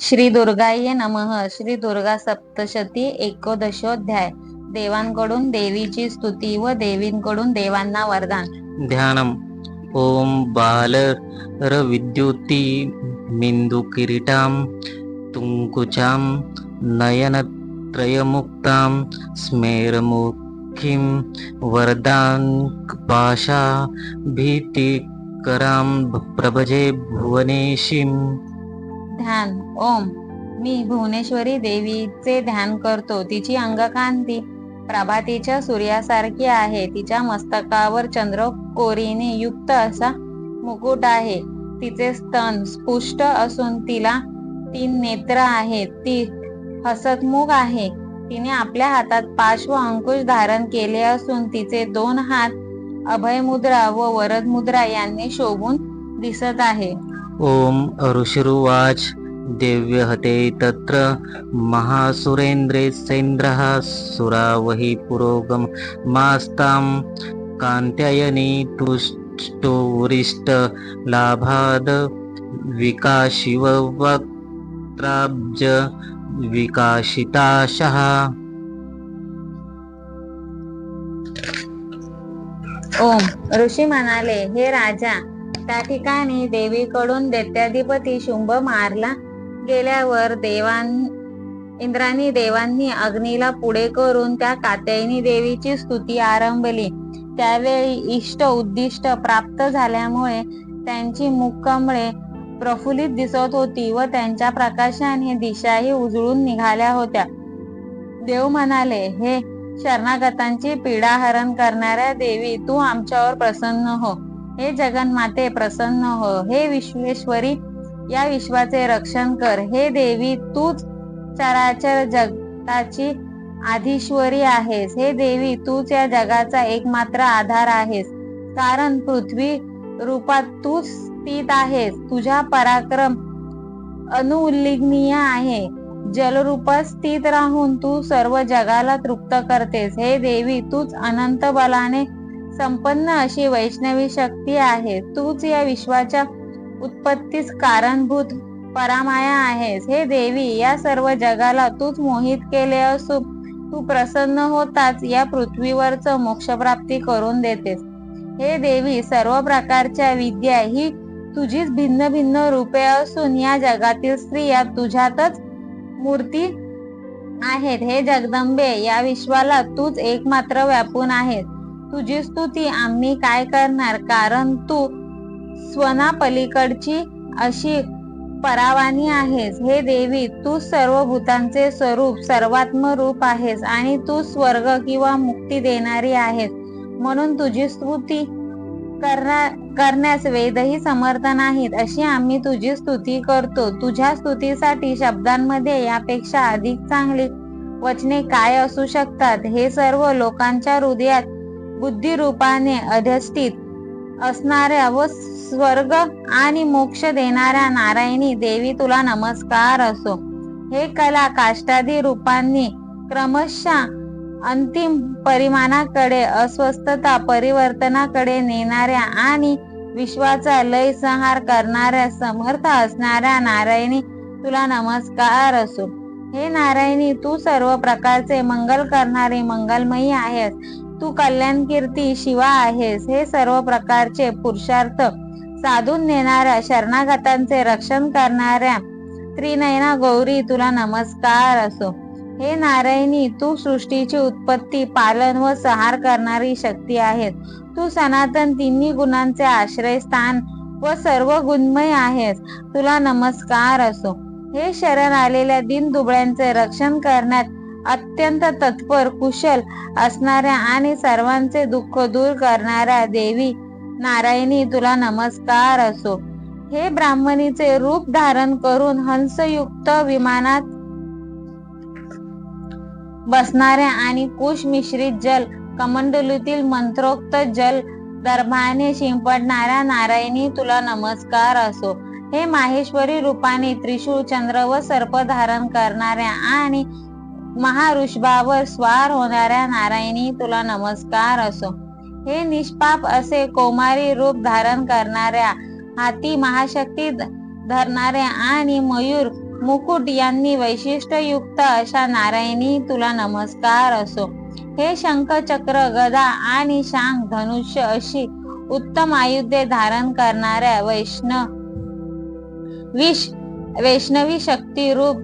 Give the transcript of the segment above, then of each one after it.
श्री दुर्गाय नमः. श्री दुर्गा सप्तशती एकोदशोध्याय. देवांकडून देवीची स्तुती व देवींकडून देवांना वरदान. ध्यानम्. ॐ बालरविद्युती मिन्दुकिरीटां तुङ्कुचां नयनत्रयमुक्तां स्मेरमुखीं वरदाङ्पाशा भीतिकरां प्रभजे भुवनेशीम. ध्यान. ओम. मी भुवनेश्वरी देवीचे ध्यान करतो. तिची अंगकांती प्रभातीच्या सूर्यासारखी आहे. तिच्या मस्तकावर चंद्र कोरीने युक्त असा मुकुट आहे. तिचे स्तन स्पुष्ट असून तिला तीन नेत्र आहेत. ती हसतमुख आहे. तिने आपल्या हातात पार्श्व अंकुश धारण केले असून तिचे दोन हात अभयमुद्रा व वरद मुद्रा यांनी शोभून दिसत आहे. ॐ ऋषिरुवाच देव्यहते तत्र महासुरेन्द्रेसेन्द्रः सुरावहि पुरोगम मास्तां कान्त्यायनी तुष्टोरिष्टलाभाद विकाशिव वक्त्राब्ज विकाशिताशः। ओम ऋषी म्हणाले हे राजा त्या ठिकाणी देवीकडून दैत्याधिपती शुंभ मारला. गेल्यावर देवां इंद्रानी देवांनी अग्नीला पुढे करून त्या कात्यायनी देवीची स्तुती आरंभली. त्यावेळी इष्ट उद्दिष्ट प्राप्त झाल्यामुळे त्यांची मुखकमळे प्रफुल्लित दिसत होती व त्यांच्या प्रकाशाने दिशाही उजळून निघाल्या होत्या. देव म्हणाले हे शरणागतांची पीडा हरण करणाऱ्या देवी तू आमच्यावर प्रसन्न हो. हे जगन्माते प्रसन्न हो. हे विश्वेश्वरी या विश्वाचे रक्षण कर. हे देवी तूच चराचर जगताची आधीश्वरी आहेस. हे देवी तूच या जगाचा एकमात्र आधार आहेस. कारण पृथ्वी रूपात तूच स्थित आहेस. तुझा पराक्रम अनुउल्लेखनीय आहे. जलरूपात स्थित राहून तू सर्व जगाला तृप्त करतेस. हे देवी तूच अनंत बलाने संपन्न अशी वैष्णवी शक्ती आहे. तूच या विश्वाच्या उत्पत्तीस कारणभूत परामाया आहेस हे देवी या सर्व जगाला तूच मोहित केले असून तू प्रसन्न होताच या पृथ्वीवरच मोक्षप्राप्ती करून देतेस. हे देवी सर्व प्रकारच्या विद्या ही तुझीच भिन्न भिन्न रूपे असून या जगातील स्त्रिया तुझ्यातच मूर्ती आहेत. हे जगदंबे या विश्वाला तूच एकमात्र व्यापून आहेस. तुझी स्तुती आम्ही काय करणार? कारण तू स्वना पलीकडची अशी परावानी आहेस. हे देवी तू सर्व भूतांचे स्वरूप सर्वात्म रूप आहेस आणि तू स्वर्ग किंवा मुक्ती देणारी आहेस. म्हणून तुझी स्तुती करण्यास वेदही समर्थ नाहीत. अशी आम्ही तुझी स्तुती करतो. तुझ्या स्तुतीसाठी शब्दांमध्ये यापेक्षा अधिक चांगली वचने काय असू शकतात? हे सर्व लोकांच्या हृदयात बुद्धिरूपाने अधिष्ठित असणाऱ्या व स्वर्ग आणि मोक्ष देणाऱ्या नारायणी देवी तुला नमस्कार असो. हे कला काष्टादी रूपांनी क्रमशः अंतिम परिमाणाकडे अस्वस्थता परिवर्तनाकडे नेणाऱ्या आणि विश्वाचा लय संहार करणाऱ्या समर्थ असणाऱ्या नारायणी तुला नमस्कार असो. हे नारायणी तू सर्व प्रकारचे मंगल करणारे मंगलमयी आहेस. तू कल्याण कीर्ती शिवा आहेस. हे सर्व प्रकारचे पुरुषार्थ साधून नेणाऱ्या शरणागतांचे रक्षण करणाऱ्या त्रिनयना गौरी तुला नमस्कार असो. हे नारायणी तू सृष्टीची उत्पत्ती पालन व सहार करणारी शक्ती आहेस तू सनातन तिन्ही गुणांचे आश्रयस्थान व सर्व गुणमय आहेस. तुला नमस्कार असो. हे शरण आलेल्या दिन दुबळ्यांचे रक्षण करण्यात अत्यंत तत्पर कुशल असणाऱ्या आणि सर्वांचे दुःख दूर करणाऱ्या देवी नारायणी तुला नमस्कार असो. हे ब्राह्मणीचे रूप धारण करून हंसयुक्त विमानात बसणाऱ्या आणि कुश मिश्रित जल कमंडलूतील मंत्रोक्त जल दर्भाने शिंपडणाऱ्या नारायणी तुला नमस्कार असो. हे माहेश्वरी रूपाने त्रिशूळ चंद्र व सर्प धारण करणाऱ्या आणि महाऋषभावर स्वार होणाऱ्या नारायणी तुला नमस्कार असो. हे निष्पाप असे कोमारी रूप धारण करणाऱ्या हाती महाशक्ती धरणाऱ्या आणि मयूर मुकुट यांनी वैशिष्ट्ययुक्त अशा नारायणी तुला नमस्कार असो. हे शंख चक्र गदा आणि शांग धनुष्य अशी उत्तम आयुधे धारण करणाऱ्या वैष्णव विष वैष्णवी शक्ती रूप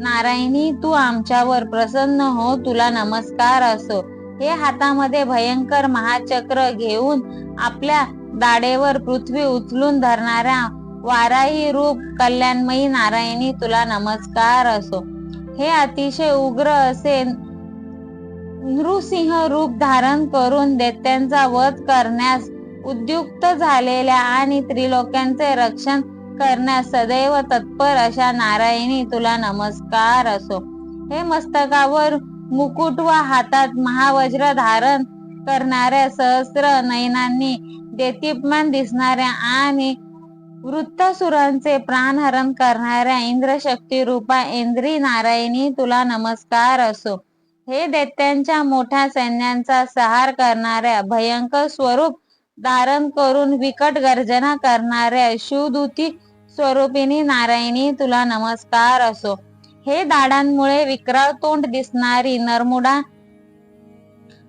नारायणी तू आमच्यावर प्रसन्न हो तुला नमस्कार असो. हे हातामध्ये भयंकर महाचक्र घेऊन आपल्या दाडेवर पृथ्वी उचलून धरणाऱ्या वाराही रूप कल्याणमयी नारायणी तुला नमस्कार असो. हे अतिशय उग्र असे नृसिंह रूप धारण करून दैत्यांचा वध करण्यास उद्युक्त झालेल्या आणि त्रिलोक्यांचे रक्षण करण्यास सदैव तत्पर अशा नारायणी तुला नमस्कार असो. हे मस्तकावर मुकुट व हातात महावज्र धारण करणाऱ्या सहस्र नयनांनी देतीपमान दिसणाऱ्या आणि वृत्तासुरांचे प्राणहरण करणाऱ्या इंद्रशक्ती रूपा इंद्री नारायणी तुला नमस्कार असो. हे दैत्यांच्या मोठ्या सैन्यांचा सहार करणाऱ्या भयंकर स्वरूप धारण करून विकट गर्जना करणाऱ्या शिवदूती स्वरूपिणी नारायणी तुला नमस्कार असो. हे दाडांमुळे विक्राळ तोंड दिसणारी नरमुडा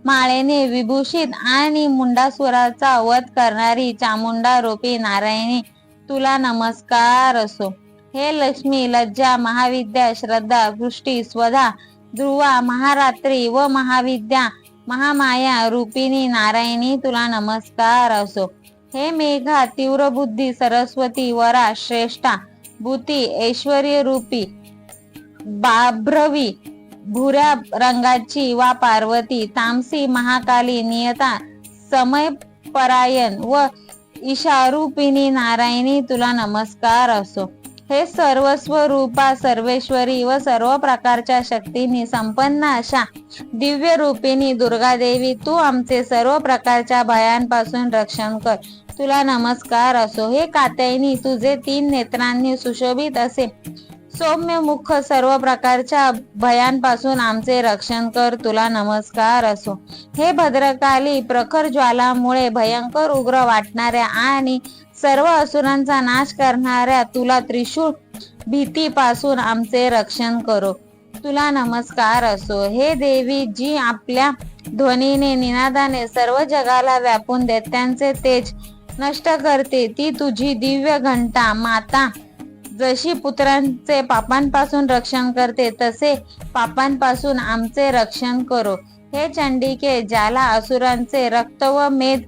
माळेने विभूषित आणि मुंडासुराचा वध करणारी चामुंडा रूपी नारायणी तुला नमस्कार असो. हे लक्ष्मी लज्जा महाविद्या श्रद्धा वृष्टी स्वधा ध्रुवा महारात्री व महाविद्या महामाया रूपिणी नारायणी तुला नमस्कार असो. हे मेघा तीव्र बुद्धी सरस्वती वरा श्रेष्ठा भूती ऐश्वर्य रूपी बाभ्रवी भुऱ्या रंगाची वा पार्वती तामसी महाकाली नियता समय परायण व ईशारूपिणी नारायणी तुला नमस्कार असो. हे सर्वस्व रूपा सर्वेश्वरी व सर्व प्रकारच्या शक्तींनी संपन्न अशा दिव्य रूपिणी दुर्गा देवी तू आमचे सर्व प्रकारच्या भयांपासून रक्षण कर. तुला नमस्कार असो. हे कात्यायनी तुझे तीन नेत्रांनी सुशोभित असे. सौम्य मुख सर्व प्रकारच्या भयांपासून आमचे रक्षण कर तुला नमस्कार असो. हे भद्रकाली प्रखर ज्वालामुळे भयंकर उग्र वाटणाऱ्या आणि सर्व असुरांचा नाश करणाऱ्या तुला त्रिशूळ भीतीपासून आमचे रक्षण करो. तुला नमस्कार असो. हे देवी जी आपल्या ध्वनीने निनादाने सर्व जगाला व्यापून देत त्यांचे तेज नष्ट करते. ती तुझी दिव्य घंटा माता. जशी पुत्रांचे पापांपासून रक्षण करते तसे पापांपासून आमचे रक्षण करो. हे चंडिके ज्याला असुरांचे रक्त व मेद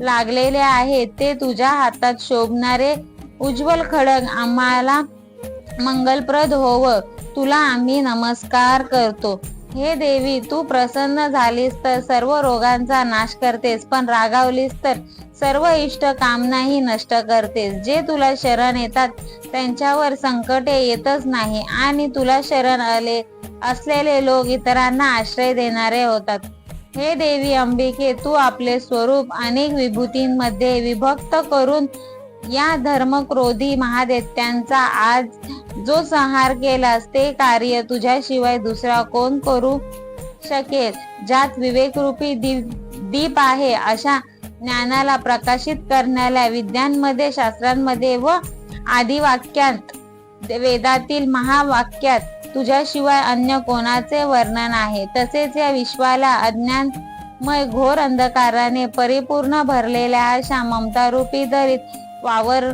लागलेले आहे ते तुझ्या हातात शोभणारे उज्ज्वल खडग आम्हाला मंगलप्रद होव. तुला आम्ही नमस्कार करतो. हे देवी तू प्रसन्न झालीस तर सर्व रोगांचा नाश करतेस पण रागावलीस तर सर्व इष्ट कामनाही नष्ट करतेस जे तुला शरण येतात त्यांच्यावर संकटे येतच नाही आणि तुला शरण आले असलेले लोक इतरांना आश्रय देणारे होतात. हे देवी अंबिके तू आपले स्वरूप अनेक विभूतींमध्ये विभक्त करून या धर्मक्रोधी महादेत्यांचा आज जो संहार केलास ते कार्य तुझ्याशिवाय दुसरा कोण करू शकेल? ज्यात विवेकरूपी दीप दीप आहे अशा ज्ञानाला प्रकाशित करणाऱ्या विद्यांमध्ये शास्त्रांमध्ये व आदिवाक्यांत वेदातील महावाक्यात तुझ्याशिवाय अन्य कोणाचे वर्णन आहे? तसेच या विश्वाला अज्ञानमय घोर अंधकाराने परिपूर्ण भरलेल्या अशा ममतारूपी दरीत वावर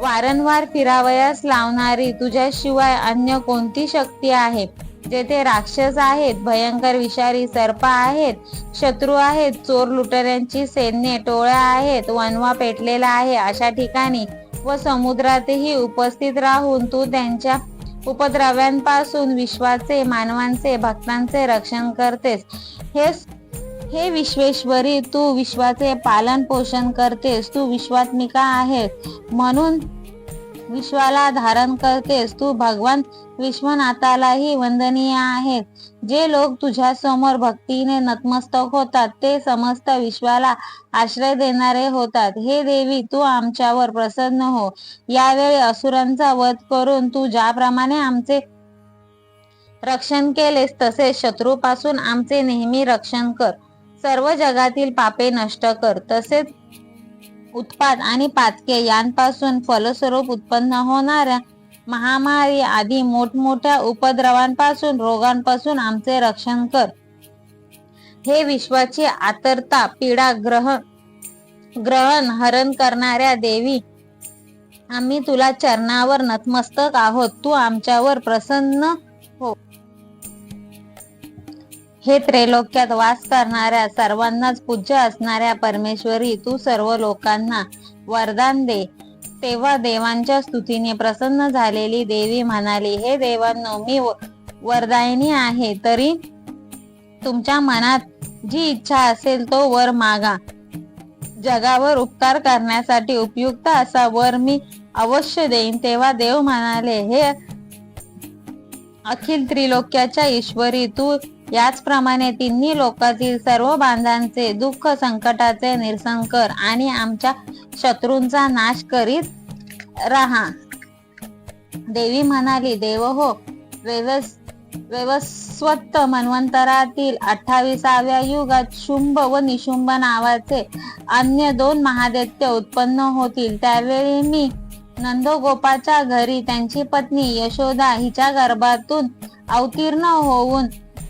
वारंवार फिरावयास लावणारी तुझ्याशिवाय अन्य कोणती शक्ती आहे? जेथे राक्षस आहेत भयंकर विषारी सर्प आहेत शत्रू आहेत चोर लुटऱ्यांची सैन्य टोळ्या आहेत वनवा पेटलेला आहे. अशा ठिकाणी व समुद्रातही उपस्थित राहून तू त्यांच्या उपद्रव्यांपासून विश्वाचे मानवांचे भक्तांचे रक्षण करतेस. हे हे विश्वेश्वरी तू विश्वाचे पालन पोषण करतेस. तू विश्वात्मिका आहेस. म्हणून विश्वाला धारण करतेस तू. भगवान विश्वनाथालाही वंदनीय आहेत. जे लोक तुझ्या समोर भक्तीने नतमस्तक होतात ते समस्त विश्वाला आश्रय देणारे होतात. हे देवी तू आमच्यावर प्रसन्न हो. यावेळी असुरांचा वध करून तू ज्याप्रमाणे आमचे रक्षण केलेस तसे शत्रूपासून आमचे नेहमी रक्षण कर. सर्व जगातील पापे नष्ट कर. तसेच उत्पाद आणि पातके यांपासून फलस्वरूप उत्पन्न होणाऱ्या महामारी आदी मोठमोठ्या उपद्रवांपासून रोगांपासून आमचे रक्षण कर. हे विश्वाची आतरता पीडा ग्रहण ग्रहण हरण करणाऱ्या देवी आम्ही तुला चरणावर नतमस्तक आहोत. तू आमच्यावर प्रसन्न हे त्रैलोक्यात वास करणाऱ्या सर्वांनाच पूज्य असणाऱ्या परमेश्वरी तू सर्व लोकांना वरदान दे. तेव्हा देवांच्या स्तुतीने प्रसन्न झालेली देवी म्हणाली हे देवांनो मी व- वरदायिनी आहे तरी तुमच्या मनात जी इच्छा असेल तो वर मागा. जगावर उपकार करण्यासाठी उपयुक्त असा वर मी अवश्य देईन. तेव्हा देव म्हणाले हे अखिल त्रिलोक्याच्या ईश्वरी तू याचप्रमाणे तिन्ही लोकातील सर्व बांधांचे दुःख संकटाचे निरसन कर आणि आमच्या शत्रूंचा नाश करीत राहा. देवी म्हणाली देव हो व्यवस व्यवस्वत मन्वंतरातील अठ्ठावीसाव्या युगात शुंभ व निशुंभ नावाचे अन्य दोन महादैत्य उत्पन्न होतील. त्यावेळी मी नंदगोपाच्या घरी त्यांची पत्नी यशोदा हिच्या गर्भातून अवतीर्ण होऊन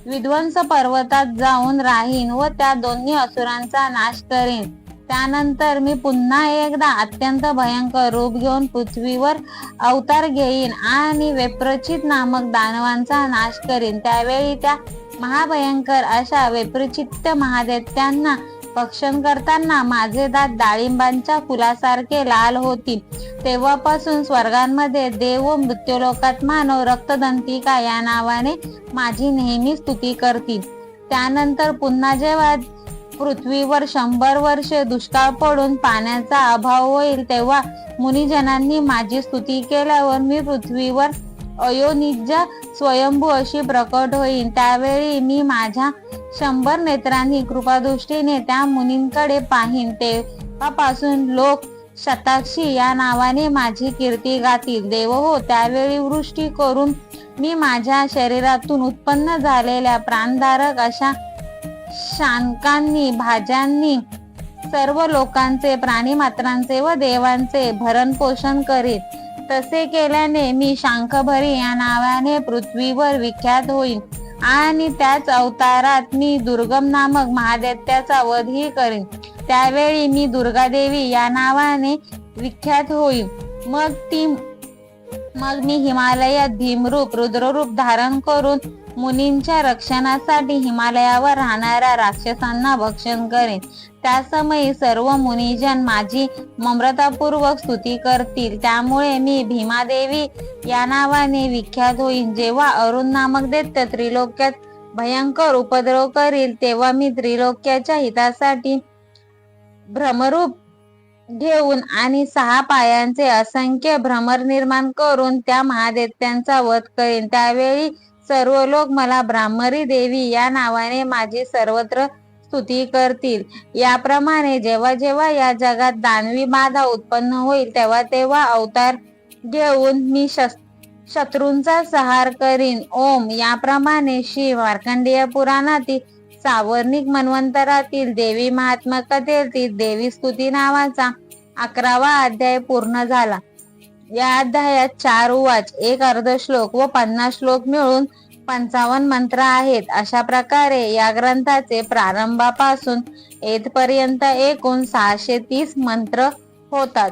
विध्वंस पर्वतात जाऊन राहीन व त्या दोन्ही असुरांचा नाश करेन. त्यानंतर मी पुन्हा एकदा अत्यंत भयंकर रूप घेऊन पृथ्वीवर अवतार घेईन आणि वेप्रचित नामक दानवांचा नाश करीन. त्यावेळी त्या महाभयंकर अशा वेप्रचित्त महादैत्यांना भक्षण करताना माझे दात डाळिंबांच्या फुलासारखे लाल होतील. तेव्हापासून स्वर्गांमध्ये देव व मृत्यूलोकात मानव रक्तदंतिका या नावाने माझी नेहमी स्तुती करतील. त्यानंतर पुन्हा जेव्हा पृथ्वीवर शंभर वर्षे दुष्काळ पडून पाण्याचा अभाव होईल तेव्हा मुनिजनांनी माझी स्तुती केल्यावर मी पृथ्वीवर अयोनिज स्वयंभू अशी प्रकट होईल त्यावेळी मी माझ्या शंभर नेत्रांनी कृपादृष्टीने त्या मुनींकडे पाहीन तेव्हापासून लोक शताक्षी या नावाने माझी कीर्ती गातील. देव हो त्यावेळी वृष्टी करून मी माझ्या शरीरातून उत्पन्न झालेल्या प्राणधारक अशा शानकांनी भाज्यांनी सर्व लोकांचे प्राणी मात्रांचे व देवांचे भरण पोषण करीत. तसे केल्याने मी शांखभरी या नावाने पृथ्वीवर विख्यात होईल आणि त्याच अवतारात मी दुर्गम नामक महादैत्याचा वधही करेन. त्यावेळी मी दुर्गादेवी या नावाने विख्यात होईल मग ती मग मी हिमालयात भीमरूप रुद्ररूप धारण करून मुनींच्या रक्षणासाठी हिमालयावर राहणाऱ्या राक्षसांना भक्षण करेन. त्या समयी सर्व मुनिजन माझी ममृतापूर्वक स्तुती करतील. त्यामुळे मी भीमादेवी या नावाने विख्यात होईन. जेव्हा अरुण नामक दैत्य त्रिलोक्यात भयंकर उपद्रव करील तेव्हा मी त्रिलोक्याच्या हितासाठी भ्रमरूप घेऊन आणि सहा पायांचे असंख्य भ्रमर निर्माण करून त्या महादैत्यांचा वध करेन. त्यावेळी सर्व लोक मला ब्राह्मरी देवी या नावाने माझी सर्वत्र स्तुती करतील. याप्रमाणे जेव्हा जेव्हा या जगात दानवी बाधा उत्पन्न होईल तेव्हा तेव्हा अवतार घेऊन मी शत्रूंचा सहार करीन. ओम. याप्रमाणे श्री मार्कंडेय पुराणातील सावर्णिक मन्वंतरातील देवी महात्मा कथेतील. देवी स्तुती नावाचा अकरावा अध्याय पूर्ण झाला. या अध्यायात चार उवाच. एक अर्ध श्लोक व पन्नास श्लोक मिळून पंचावन्न मंत्र आहेत. अशा प्रकारे या ग्रंथाचे प्रारंभापासून येथपर्यंत एकूण सहाशे तीस मंत्र होतात.